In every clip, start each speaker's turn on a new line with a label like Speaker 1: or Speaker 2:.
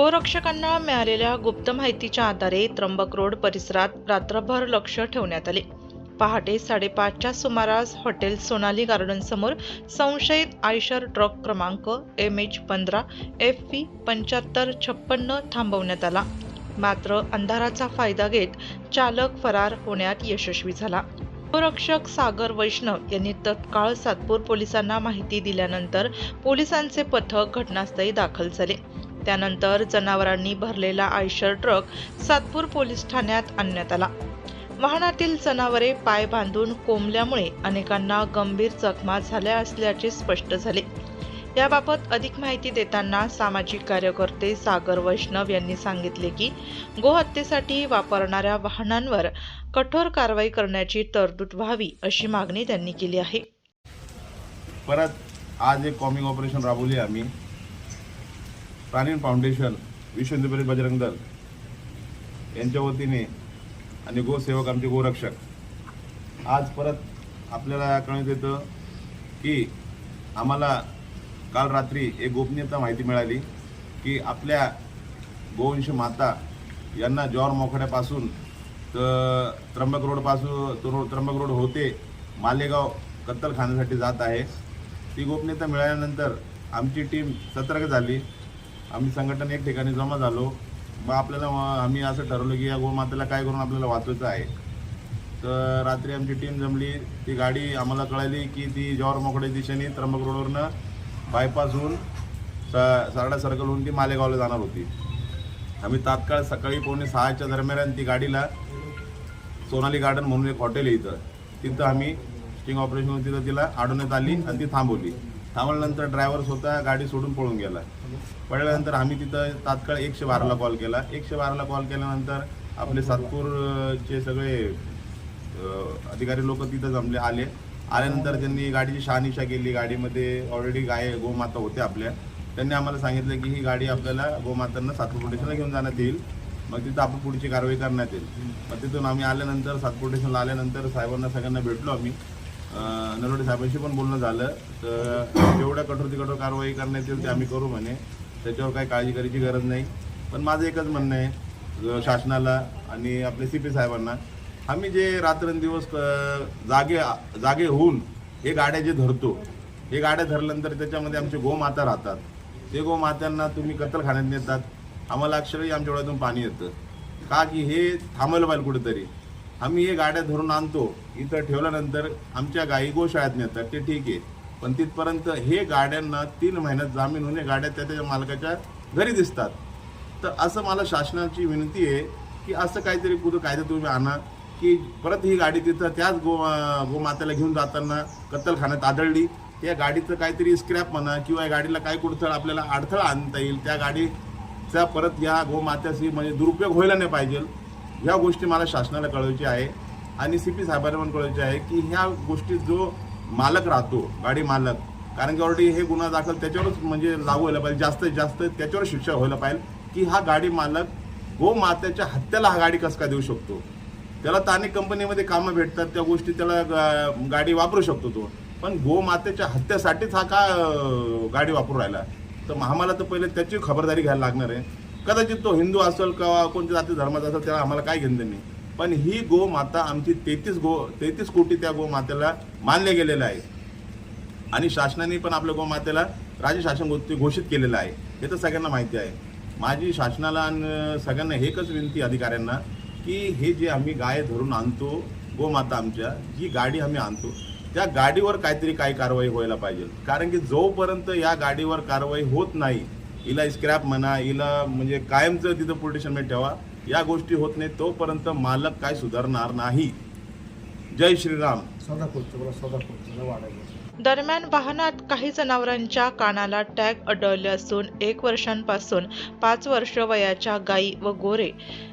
Speaker 1: गोरक्षकांना मिळालेल्या गुप्त माहितीच्या आधारे त्र्यंबक रोड परिसरात रात्रभर लक्ष ठेवण्यात आले. पहाटे साडेपाचच्या सुमारास हॉटेल सोनाली गार्डन समोर संशयित आयशर ट्रक क्रमांक एम एच पंधरा एफ पी पंच्याहत्तर छप्पन्न थांबवण्यात आला. मात्र अंधाराचा फायदा घेत चालक फरार होण्यात यशस्वी झाला. गोरक्षक सागर वैष्णव यांनी तत्काळ सातपूर पोलिसांना माहिती दिल्यानंतर पोलिसांचे पथक घटनास्थळी दाखल झाले. त्यानंतर जनावरांनी भरलेला आयशर ट्रक सातपूर पोलीस ठाण्यात आणण्यात आला. वाहनातील जनावरे पाय बांधून कोंबल्यामुळे अनेकांना गंभीर जखमा झाल्या असल्याचे स्पष्ट झाले. याबाबत अधिक माहिती देताना सामाजिक कार्यकर्ते सागर वैष्णव यांनी सांगितले की गोहत्येसाठी वापरणाऱ्या वाहनांवर कठोर कारवाई करण्याची तरतूद व्हावी अशी मागणी त्यांनी केली आहे.
Speaker 2: परत आज एक कॉमिंग ऑपरेशन राबवली आम्ही. प्राणीन फाउंडेशन विश्व बजरंग दल यांच्या वतीने आणि गोसेवक आमचे गोरक्षक. आज परत आपल्याला कळण्यात येतं की आम्हाला काल रात्री एक गोपनीयता माहिती मिळाली की आपल्या गोवंश माता यांना जॉर मोखड्यापासून तर त्र्यंबक रोडपासून तो रोड त्र्यंबक रोड होते मालेगाव कत्तलखान्यासाठी जात आहे. ती गोपनीयता मिळाल्यानंतर आमची टीम सतर्क झाली. आम्ही संघटन एक ठिकाणी जमा झालो. मग आपल्याला आम्ही असं ठरवलं की या गोमातेला काय करून आपल्याला वाचवायचं आहे. तर रात्री आमची टीम जमली. ती गाडी आम्हाला कळाली की ती जवाहर मोकडे दिशेने त्र्यंबक रोडवरनं बायपास होऊन स सरडा सर्कल होऊन ती मालेगावला जाणार होती. आम्ही तात्काळ सकाळी पावणे सहाच्या दरम्यान ती गाडीला सोनाली गार्डन म्हणून एक हॉटेल आहे इथं. तिथं आम्ही स्टिंग ऑपरेशन तिथं तिला अडवण्यात आली आणि ती थांबवली. थांबल्यानंतर ड्रायव्हर स्वतः गाडी सोडून पळून गेला. पळल्यानंतर आम्ही तिथं तात्काळ एकशे बाराला कॉल केला. एकशे बाराला कॉल केल्यानंतर आपले सातपूरचे सगळे अधिकारी लोक तिथं जमले आले. आल्यानंतर त्यांनी गाडीची शहानिशा केली. गाडीमध्ये ऑलरेडी गाय गोमाता होते आपल्या. त्यांनी आम्हाला सांगितलं की ही गाडी आपल्याला गोमातांना सातपूर स्टेशनला घेऊन जाण्यात येईल. मग तिथं आपण पुढची कारवाई करण्यात येईल. मग तिथून आम्ही आल्यानंतर सातपूर स्टेशनला आल्यानंतर साहेबांना सगळ्यांना भेटलो आम्ही. अं, साहेबांशी पण बोलणं झालं. तर जेवढ्या कठोर ती कठोर कारवाई करण्यात येईल ते आम्ही करू म्हणे. त्याच्यावर काही काळजी करायची गरज नाही. पण माझं एकच म्हणणं आहे शासनाला आणि आपले सी पी साहेबांना आम्ही जे रात्रंदिवस जागे जागे होऊन हे गाड्या जे धरतो हे गाड्या धरल्यानंतर त्याच्यामध्ये आमचे गोमाता राहतात. ते गोमात्यांना तुम्ही कत्तलखान्यात नेतात. आम्हाला अक्षरही आमच्या डोळ्यातून पाणी येतं. का की हे थांबवलं पाहिजे कुठेतरी. आम्ही हे गाड्या धरून आणतो. इथं ठेवल्यानंतर आमच्या गाई गोशाळ्यात नेतात ते ठीक आहे. पण तिथपर्यंत हे गाड्यांना तीन महिन्यात जामीन होणे गाड्या त्या त्याच्या मालकाच्या घरी दिसतात. तर असं मला शासनाची विनंती आहे की असं काहीतरी कुठं कायदा तुम्ही आणा की परत ही गाडी तिथं त्याच गो गोमात्याला घेऊन जाताना कत्तलखान्यात आदळली. या गाडीचं काहीतरी स्क्रॅप म्हणा किंवा या गाडीला काय कुठं आपल्याला अडथळा आणता येईल त्या गाडीचा परत या गोमात्याशी म्हणजे दुरुपयोग व्हायला नाही पाहिजे. ह्या गोष्टी मला शासनाला कळवायची आहे आणि सी पी साहेबांना पण कळवायची आहे की ह्या गोष्टीत जो मालक राहतो गाडी मालक कारण की ऑलरेडी हे गुन्हा दाखल त्याच्यावरच म्हणजे लागू व्हायला पाहिजे जास्तीत जास्त त्याच्यावर शिक्षा व्हायला पाहिजे की हा गाडी मालक गोमात्याच्या हत्याला हा गाडी कसका देऊ शकतो? त्याला स्थानिक कंपनीमध्ये कामं भेटतात त्या गोष्टी त्याला गा- गाडी वापरू शकतो तो. पण गोमातेच्या हत्यासाठीच हा का गाडी वापरू राहिला? तर आम्हाला तर पहिले त्याची खबरदारी घ्यायला लागणार आहे. कदाचित तो हिंदू असेल किंवा कोणत्या जाती धर्माचा असेल त्याला आम्हाला काय घेणं नाही पण ही गोमाता आमची तेहतीस गो तेहतीस कोटी त्या गोमातेला मानले गेलेलं आहे. आणि शासनाने पण आपल्या गोमातेला राज्य शासन घोषित केलेलं आहे. हे तर सगळ्यांना माहिती आहे. माझी शासनाला आणि सगळ्यांना एकच विनंती अधिकाऱ्यांना की हे जे आम्ही गाय धरून आणतो गोमाता आमच्या जी गाडी आम्ही आणतो त्या गाडीवर काहीतरी काही कारवाई व्हायला पाहिजे. कारण की जोपर्यंत या गाडीवर कारवाई होत नाही हिला स्क्रॅप म्हणा हिला म्हणजे कायमचं तिथं पोलीस स्टेशनमध्ये ठेवा. या गोष्टी होत नाही तोपर्यंत मालक काय सुधारणार नाही. जय श्रीराम.
Speaker 1: दरम्यान वाहनात काही जनावरांच्या कानाला टॅग आढळले असून एक वर्षांपासून पाच वर्ष वयाच्या गायी व गोरे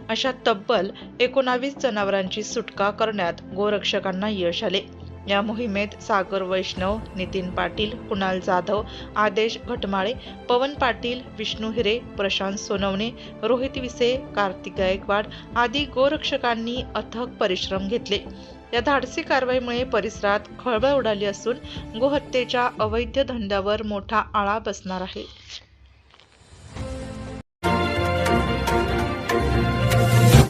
Speaker 1: अशा तब्बल एकोणावीस जनावरांची सुटका करण्यात गोरक्षकांना यश आले. या मोहिमेत सागर वैष्णव नितीन पाटील कुणाल जाधव आदेश घटमाळे पवन पाटील विष्णू हिरे प्रशांत सोनवणे रोहित विसे कार्तिक गायकवाड आदी गोरक्षकांनी अथक परिश्रम घेतले. या धाडसी कारवाईमुळे परिसरात खळबळ उडाली असून गोहत्येच्या अवैध धंद्यावर मोठा आळा बसणार आहे.